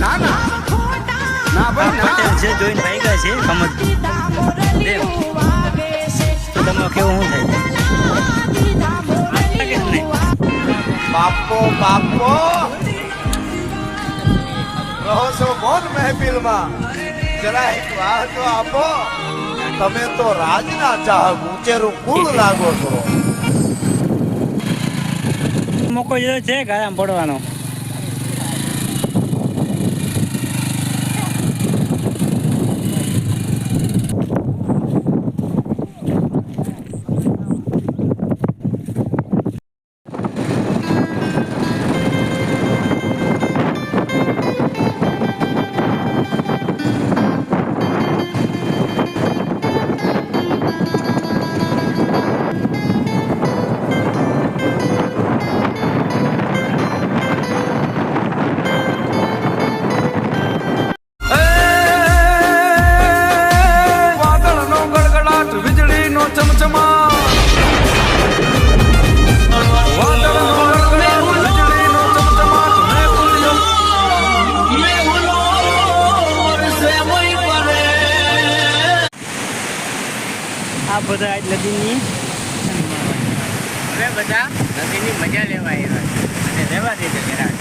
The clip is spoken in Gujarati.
ના ના ના ભાઈ પટેલ છે જોઈને સમજ તો તમે કેવું શું થાય જ. બાપો બાપો જરા એક વાત તો આપો. તમે તો રાજના ચાહક, ઉચેરું કુળ લાગો છો. મોકો છે ગાળામાં પડવાનો. વીજળીનો ચમચમાટ વાદળનો ગડગડાટ વીજળીનો ચમચમાટ મેં બોલ્યો આ બધા આજ નદીની હવે બધા નદીની મજા લેવા આવ્યા અને રહેવા દે છે જરા